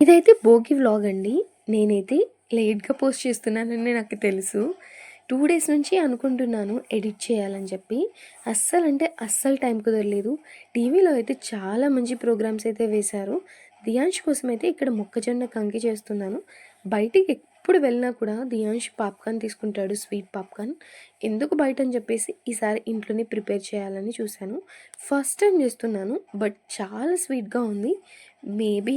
ఇదైతే భోగి వ్లాగ్ అండి. నేనైతే లేట్గా పోస్ట్ చేస్తున్నానని నాకు తెలుసు. టూ డేస్ నుంచి అనుకుంటున్నాను ఎడిట్ చేయాలని చెప్పి. అస్సలు అంటే అస్సలు టైం కుదరలేదు. టీవీలో అయితే చాలా మంచి ప్రోగ్రామ్స్ అయితే వేశారు. దియాంష్ కోసం అయితే ఇక్కడ మొక్కజొన్న కంకి చేస్తున్నాను. బయటికి ఎప్పుడు వెళ్ళినా కూడా దియాంష్ పాప్కార్న్ తీసుకుంటాడు స్వీట్ పాప్కార్న్. ఎందుకు బయట అని చెప్పేసి ఈసారి ఇంట్లోనే ప్రిపేర్ చేయాలని చూశాను. ఫస్ట్ టైం చేస్తున్నాను బట్ చాలా స్వీట్గా ఉంది. మేబీ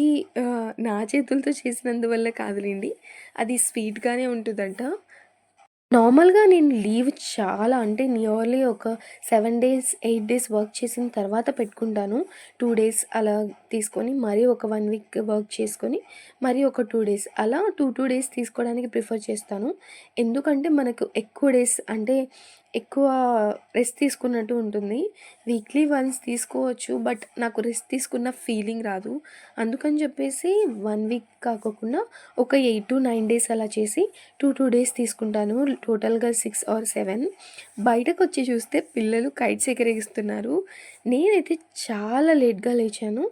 నా చేతులతో చేసినందువల్ల కాదులేండి. అది స్వీట్గానే ఉంటుందంట. నార్మల్గా నేను లీవ్ చాలా అంటే నియర్లీ ఒక seven days eight days work చేసిన తర్వాత పెట్టుకుంటాను. టూ డేస్ అలా తీసుకొని మరీ ఒక వన్ వీక్ వర్క్ చేసుకొని మరి ఒక టూ డేస్ అలా టూ టూ డేస్ తీసుకోవడానికి ప్రిఫర్ చేస్తాను. ఎందుకంటే మనకు ఎక్కువ డేస్ అంటే ఎక్కువ రెస్ట్ తీసుకున్నట్టు ఉంటుంది. వీక్లీ వన్స్ తీసుకోవచ్చు బట్ నాకు రెస్ట్ తీసుకున్న ఫీలింగ్ రాదు. అందుకని చెప్పేసి వన్ వీక్ కాకోకుండా ఒక ఎయిట్ టు నైన్ డేస్ అలా చేసి టూ టూ డేస్ తీసుకుంటాను. టోటల్గా సిక్స్ ఆర్ సెవెన్ బయటకు వచ్చి చూస్తే పిల్లలు కైట్స్ ఎగరేగిస్తున్నారు. నేనైతే చాలా లేట్గా లేచాను.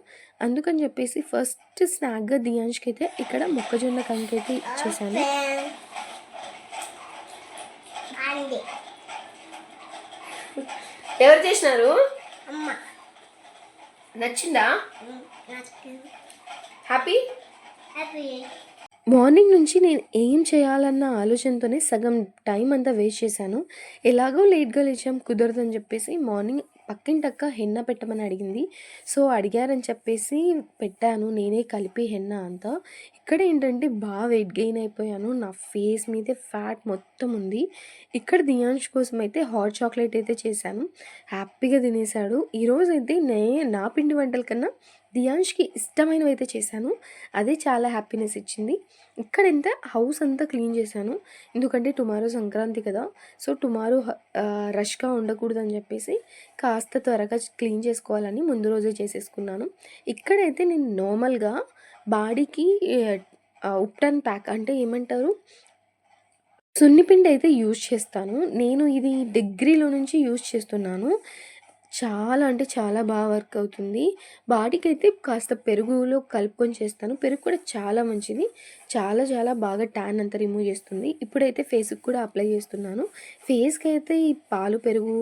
అందుకని చెప్పేసి ఫస్ట్ స్నాక్గా దియాంష్కి అయితే ఇక్కడ మొక్కజొన్న కంకి అయితే ఇచ్చేసాను అండి ఎవరు చేసినారు? అమ్మ. నచ్చిందా? హ్యాపీ మార్నింగ్ నుంచి నేను ఏం చేయాలన్న ఆలోచనతోనే సగం టైం అంతా వేస్ట్ చేశాను. ఎలాగో లేట్గా లేచాం కుదరదని చెప్పేసి మార్నింగ్ పక్కింటక్క హెన్న పెట్టమని అడిగింది. సో అడిగారని చెప్పేసి పెట్టాను. నేనే కలిపి హెన్న అంతా. ఇక్కడ ఏంటంటే బాగా వెయిట్ గెయిన్ అయిపోయాను. నా ఫేస్ మీదే ఫ్యాట్ మొత్తం ఉంది. ఇక్కడ దియాంష్ కోసం అయితే హాట్ చాక్లెట్ అయితే చేశాను. హ్యాపీగా తినేశాడు. ఈరోజైతే నే నా పిండి వంటల కన్నా దియాంష్కి ఇష్టమైనవి అయితే చేశాను. అదే చాలా హ్యాపీనెస్ ఇచ్చింది. ఇక్కడ ఎంత హౌస్ అంతా క్లీన్ చేశాను. ఎందుకంటే టుమారో సంక్రాంతి కదా. సో టుమారో రష్గా ఉండకూడదని చెప్పేసి కాస్త త్వరగా క్లీన్ చేసుకోవాలని ముందు రోజే చేసేసుకున్నాను. ఇక్కడైతే నేను నార్మల్గా బాడీకి ఉప్టన్ ప్యాక్ అంటే ఏమంటారు? సున్నిపిండి అయితే యూజ్ చేస్తాను. నేను ఇది డిగ్రీలో నుంచి యూజ్ చేస్తున్నాను. చాలా అంటే చాలా బాగా వర్క్ అవుతుంది. బాడీకి అయితే కాస్త పెరుగులో కలుపుకొని చేస్తాను. పెరుగు కూడా చాలా మంచిది. చాలా చాలా బాగా ట్యాన్ అంతా రిమూవ్ చేస్తుంది. ఇప్పుడైతే ఫేస్కి కూడా అప్లై చేస్తున్నాను. ఫేస్కి అయితే ఈ పాలు పెరుగు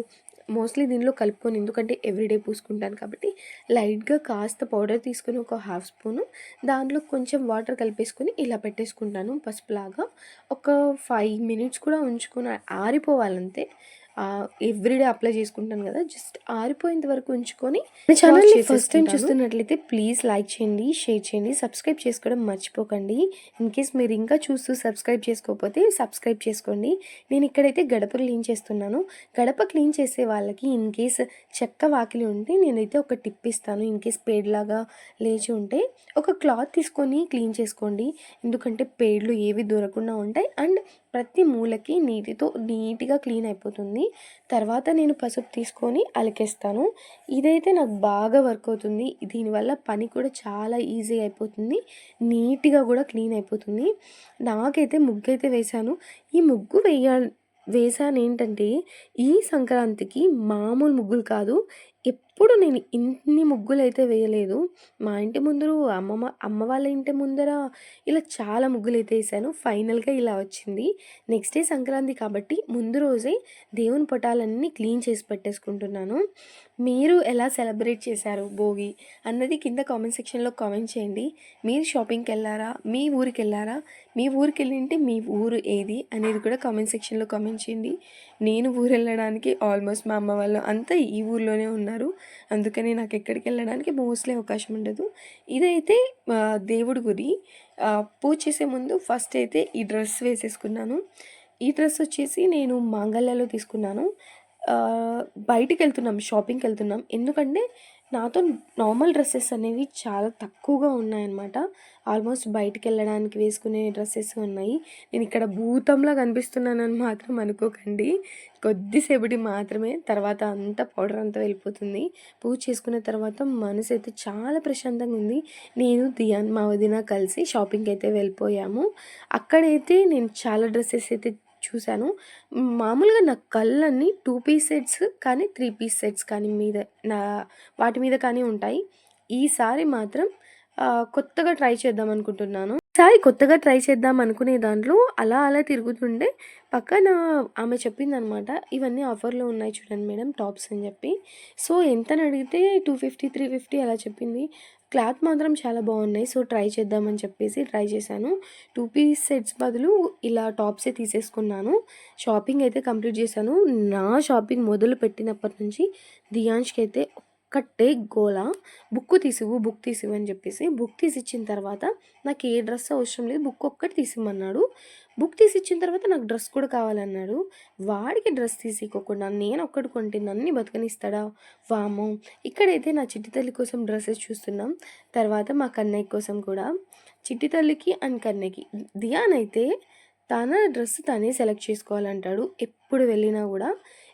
మోస్ట్లీ దీనిలో కలుపుకొని ఎందుకంటే ఎవ్రీడే పూసుకుంటాను కాబట్టి లైట్గా కాస్త పౌడర్ తీసుకొని ఒక హాఫ్ స్పూను దాంట్లో కొంచెం వాటర్ కలిపేసుకొని ఇలా పెట్టేసుకుంటాను పసుపులాగా. ఒక ఫైవ్ మినిట్స్ కూడా ఉంచుకుని ఆరిపోవాలంతే. ఎవ్రీడే అప్లై చేసుకుంటాను కదా జస్ట్ ఆరిపోయేంత వరకు ఉంచుకొని ఛానల్ ఫస్ట్ టైం చూస్తున్నట్లయితే ప్లీజ్ లైక్ చేయండి షేర్ చేయండి సబ్స్క్రైబ్ చేసుకోవడం మర్చిపోకండి. ఇన్ కేస్ మీరు ఇంకా చూస్తూ సబ్స్క్రైబ్ చేసుకోకపోతే సబ్స్క్రైబ్ చేసుకోండి. నేను ఇక్కడైతే గడప క్లీన్ చేస్తున్నాను. గడప క్లీన్ చేసే వాళ్ళకి ఇన్ కేస్ చెక్క వాకిలి ఉంటే నేనైతే ఒక టిప్ ఇస్తాను. ఇన్ కేస్ పేడ్లాగా లేచి ఉంటే ఒక క్లాత్ తీసుకొని క్లీన్ చేసుకోండి. ఎందుకంటే పేడ్లు ఏవి దొరకకుండా ఉంటాయి. అండ్ ప్రతి మూలకి నీటితో నీట్గా క్లీన్ అయిపోతుంది. తర్వాత నేను పసుపు తీసుకొని అలికేస్తాను. ఇదైతే నాకు బాగా వర్క్ అవుతుంది. దీనివల్ల పని కూడా చాలా ఈజీ అయిపోతుంది. నీట్గా కూడా క్లీన్ అయిపోతుంది. నాకైతే ముగ్గు అయితే వేశాను. ఈ ముగ్గు వేయ వేసాను ఏంటంటే ఈ సంక్రాంతికి మామూలు ముగ్గులు కాదు. ఎప్పుడు నేను ఇన్ని ముగ్గులు అయితే వేయలేదు. మా ఇంటి ముందర అమ్మమ్మ అమ్మ వాళ్ళ ఇంటి ముందర ఇలా చాలా ముగ్గులు అయితే వేసాను. ఫైనల్గా ఇలా వచ్చింది. నెక్స్ట్ డే సంక్రాంతి కాబట్టి ముందు రోజే దేవుని పటాలన్నీ క్లీన్ చేసి పెట్టేసుకుంటున్నాను. మీరు ఎలా సెలబ్రేట్ చేశారు భోగి అన్నది కింద కామెంట్ సెక్షన్లో కామెంట్ చేయండి. మీరు షాపింగ్కి వెళ్ళారా మీ ఊరికి వెళ్ళారా మీ ఊరికి వెళ్ళింటే మీ ఊరు ఏది అనేది కూడా కామెంట్ సెక్షన్లో కామెంట్ చేయండి. నేను ఊరు వెళ్ళడానికి ఆల్మోస్ట్ మా అమ్మ వాళ్ళు అంతా ఈ ఊర్లోనే ఉన్నారు అందుకని నాకు ఎక్కడికి వెళ్ళడానికి మోస్ట్లీ అవకాశం ఉండదు. ఇదైతే దేవుడి గుడి. పూజ చేసే ముందు ఫస్ట్ అయితే ఈ డ్రెస్ వేసేసుకున్నాను. ఈ డ్రెస్ వచ్చేసి నేను మాంగళ్యలో తీసుకున్నాను. బయటికి వెళ్తున్నాం షాపింగ్కి వెళ్తున్నాం. ఎందుకంటే నాతో నార్మల్ డ్రెస్సెస్ అనేవి చాలా తక్కువగా ఉన్నాయన్నమాట. ఆల్మోస్ట్ బయటికి వెళ్ళడానికి వేసుకునే డ్రెస్సెస్ ఉన్నాయి. నేను ఇక్కడ భూతంలా కనిపిస్తున్నానని మాత్రం అనుకోకండి. కొద్దిసేపటి మాత్రమే తర్వాత అంతా పౌడర్ అంతా వెళ్ళిపోతుంది. పూజ చేసుకున్న తర్వాత మనసు అయితే చాలా ప్రశాంతంగా ఉంది. నేను దియాన్ మా వదిన కలిసి షాపింగ్కి అయితే వెళ్ళిపోయాము. అక్కడైతే నేను చాలా డ్రెస్సెస్ అయితే చూశాను. మామూలుగా నా కళ్ళన్నీ టూ పీస్ సెట్స్ కానీ త్రీ పీస్ సెట్స్ కానీ మీద నా వాటి మీద కానీ ఉంటాయి. ఈసారి మాత్రం కొత్తగా ట్రై చేద్దాం అనుకుంటున్నాను. ఈసారి కొత్తగా ట్రై చేద్దాం అనుకునే దాంట్లో అలా అలా తిరుగుతుంటే పక్కన ఆమె చెప్పిందనమాట ఇవన్నీ ఆఫర్లో ఉన్నాయి చూడండి మేడం టాప్స్ అని చెప్పి. సో ఎంతని అడిగితే టూ ఫిఫ్టీ త్రీ ఫిఫ్టీ అలా చెప్పింది. క్లాత్ మాత్రం చాలా బాగున్నాయి. సో ట్రై చేద్దామని చెప్పేసి ట్రై చేశాను. టూ పీస్ సెట్స్ బదులు ఇలా టాప్సే తీసేసుకున్నాను. షాపింగ్ అయితే కంప్లీట్ చేశాను. నా షాపింగ్ మొదలు పెట్టినప్పటి నుంచి దియాంష్కి అయితే ఒక్కటే గోల. బుక్ తీసివు బుక్ తీసివు అని చెప్పేసి బుక్ తీసిచ్చిన తర్వాత నాకు ఏ డ్రెస్ అవసరం లేదు బుక్ ఒక్కటి తీసిమ్మన్నాడు. బుక్ తీసిచ్చిన తర్వాత నాకు డ్రెస్ కూడా కావాలన్నాడు. వాడికి డ్రెస్ తీసికోకుండా నేను ఒక్కటి కొంటే నన్ను బతకనిస్తాడా? వామో ఇక్కడైతే నా చిట్టి తల్లి కోసం డ్రెస్సెస్ చూస్తున్నాం. తర్వాత మా కన్నయ్య కోసం కూడా. చిట్టి తల్లికి అండ్ కన్నయ్యకి. దియానైతే అయితే తన డ్రెస్ తనే సెలెక్ట్ చేసుకోవాలంటాడు. ఎప్పుడు వెళ్ళినా కూడా.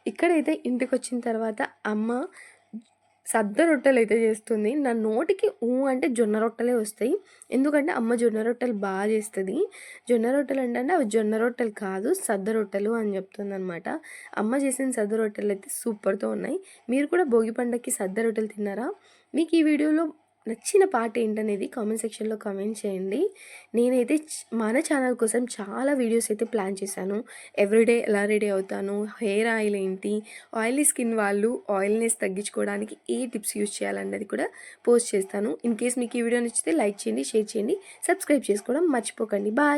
ఇక్కడైతే ఇంటికి వచ్చిన తర్వాత అమ్మ సద్ద రొట్టెలు అయితే చేస్తుంది. నా నోటికి ఊ అంటే జొన్న రొట్టెలే వస్తాయి. ఎందుకంటే అమ్మ జొన్న రొట్టెలు బాగా చేస్తుంది. జొన్న రొట్టెలు అంటే అవి జొన్న రొట్టెలు కాదు సద్ద రొట్టెలు అని చెప్తుంది అనమాట అమ్మ చేసిన సద్ద రొట్టెలు అయితే సూపర్తో ఉన్నాయి. మీరు కూడా భోగి పండగకి సద్ద రొట్టెలు తిన్నారా? మీకు ఈ వీడియోలో నచ్చిన పార్ట్ ఏంటనేది కామెంట్ సెక్షన్లో కామెంట్ చేయండి. నేనైతే మన ఛానల్ కోసం చాలా వీడియోస్ అయితే ప్లాన్ చేశాను. ఎవ్రీడే ఎలా రెడీ అవుతాను హెయిర్ ఆయిల్ ఏంటి ఆయిలీ స్కిన్ వాళ్ళు ఆయిల్నెస్ తగ్గించుకోవడానికి ఏ టిప్స్ యూజ్ చేయాలన్నది కూడా పోస్ట్ చేస్తాను. ఇన్ కేస్ మీకు ఈ వీడియో నచ్చితే లైక్ చేయండి షేర్ చేయండి సబ్స్క్రైబ్ చేసుకోవడం మర్చిపోకండి. బాయ్!